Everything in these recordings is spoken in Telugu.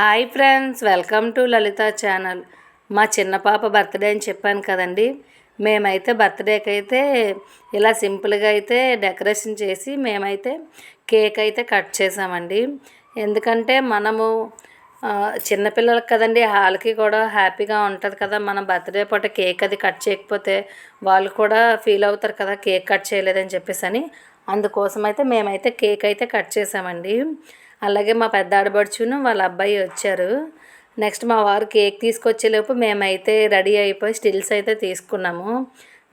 Hi friends welcome to Lalitha channel. మా చిన్న పాప బర్త్డే అని చెప్పాను కదండి. మేమైతే బర్త్డేకి అయితే ఇలా సింపుల్గా అయితే డెకరేషన్ చేసి మేమైతే కేక్ అయితే కట్ చేసామండి. ఎందుకంటే మనము చిన్నపిల్లలకి కదండి వాళ్ళకి కూడా హ్యాపీగా ఉంటుంది కదా. మన బర్త్డే పూట కేక్ అది కట్ చేయకపోతే వాళ్ళు కూడా ఫీల్ అవుతారు కదా కేక్ కట్ చేయలేదని చెప్పేసి అని అందుకోసం అయితే మేమైతే కేక్ అయితే కట్ చేసామండి. అలాగే మా పెద్ద ఆడబడుచును వాళ్ళ అబ్బాయి వచ్చారు. నెక్స్ట్ మా వారు కేక్ తీసుకొచ్చేలోపు మేమైతే రెడీ అయిపోయి స్టిల్స్ అయితే తీసుకున్నాము.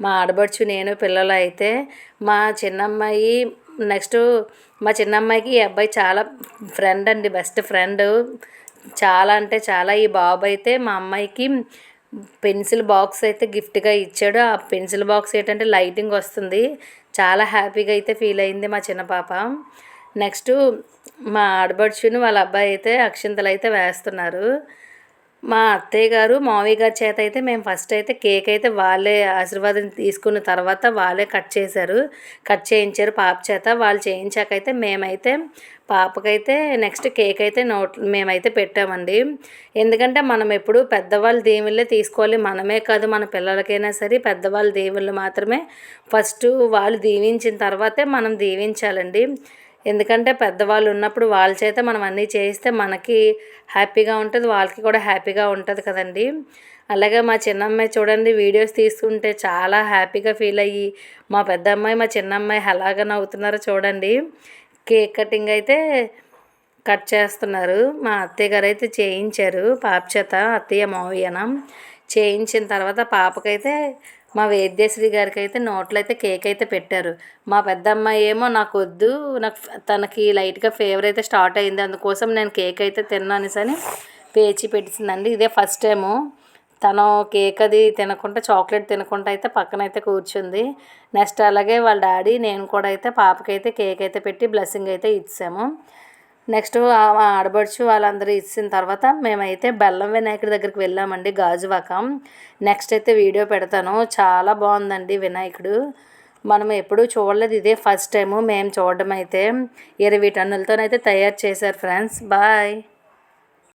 మా ఆడబడుచు నేను పిల్లలు అయితే మా చిన్నమ్మాయి నెక్స్ట్ మా చిన్నమ్మాయికి ఈ అబ్బాయి చాలా ఫ్రెండ్ అండి బెస్ట్ ఫ్రెండ్. చాలా అంటే చాలా. ఈ బాబు అయితే మా అమ్మాయికి పెన్సిల్ బాక్స్ అయితే గిఫ్ట్గా ఇచ్చాడు. ఆ పెన్సిల్ బాక్స్ ఏంటంటే లైటింగ్ వస్తుంది. చాలా హ్యాపీగా అయితే ఫీల్ అయింది మా చిన్న పాప. నెక్స్ట్ మా ఆడబడుచుని వాళ్ళ అబ్బాయి అయితే అక్షింతలు అయితే వేస్తున్నారు. మా అత్తయ్య గారు మావయ్య గారి చేత అయితే మేము ఫస్ట్ అయితే కేక్ అయితే వాళ్ళే ఆశీర్వాదం తీసుకున్న తర్వాత వాళ్ళే కట్ చేశారు. కట్ చేయించారు పాప చేత. వాళ్ళు చేయించాకైతే మేమైతే పాపకైతే నెక్స్ట్ కేక్ అయితే నోట్ మేమైతే పెట్టామండి. ఎందుకంటే మనం ఎప్పుడు పెద్దవాళ్ళ దేవుళ్ళే తీసుకోవాలి. మనమే కాదు మన పిల్లలకైనా సరే పెద్దవాళ్ళ దేవుళ్ళు మాత్రమే ఫస్ట్ వాళ్ళు దీవించిన తర్వాతే మనం దీవించాలండి. ఎందుకంటే పెద్దవాళ్ళు ఉన్నప్పుడు వాళ్ళ చేత మనం అన్నీ చేయిస్తే మనకి హ్యాపీగా ఉంటుంది వాళ్ళకి కూడా హ్యాపీగా ఉంటుంది కదండి. అలాగే మా చిన్నమ్మాయి చూడండి వీడియోస్ తీసుకుంటే చాలా హ్యాపీగా ఫీల్ అయ్యి మా పెద్ద అమ్మాయి మా చిన్న అమ్మాయి ఎలాగ నవ్వుతున్నారో చూడండి. కేక్ కటింగ్ అయితే కట్ చేస్తున్నారు. మా అత్తయ్య గారు అయితే చేయించారు పాప చేత అత్తయ్య మావయ్యన. చేయించిన తర్వాత పాపకైతే మా వేద్యశ్రీ గారికి అయితే నోట్లో అయితే కేక్ అయితే పెట్టారు. మా పెద్ద అమ్మాయి ఏమో నాకు వద్దు నాకు తనకి లైట్గా ఫేవర్ అయితే స్టార్ట్ అయింది అందుకోసం నేను కేక్ అయితే తిన్నాను అని పేచి పెట్టిందండి. ఇదే ఫస్ట్ టైము. తను కేక్ అది తినకుండా చాక్లెట్ తినకుండా అయితే పక్కన అయితే కూర్చుంది. నెక్స్ట్ అలాగే వాళ్ళ డాడీ నేను కూడా అయితే పాపకైతే కేక్ అయితే పెట్టి బ్లెస్సింగ్ అయితే ఇచ్చాము. నెక్స్ట్ ఆడబడుచు వాళ్ళందరూ ఇచ్చిన తర్వాత మేమైతే బెల్లం వినాయకుడి దగ్గరికి వెళ్ళామండి గాజువాకం. నెక్స్ట్ అయితే వీడియో పెడతాను. చాలా బాగుందండి వినాయకుడు. మనం ఎప్పుడూ చూడలేదు ఇదే ఫస్ట్ టైము మేము చూడడం అయితే ఇరవై టన్నులతోనైతే తయారు చేశారు ఫ్రెండ్స్ బాయ్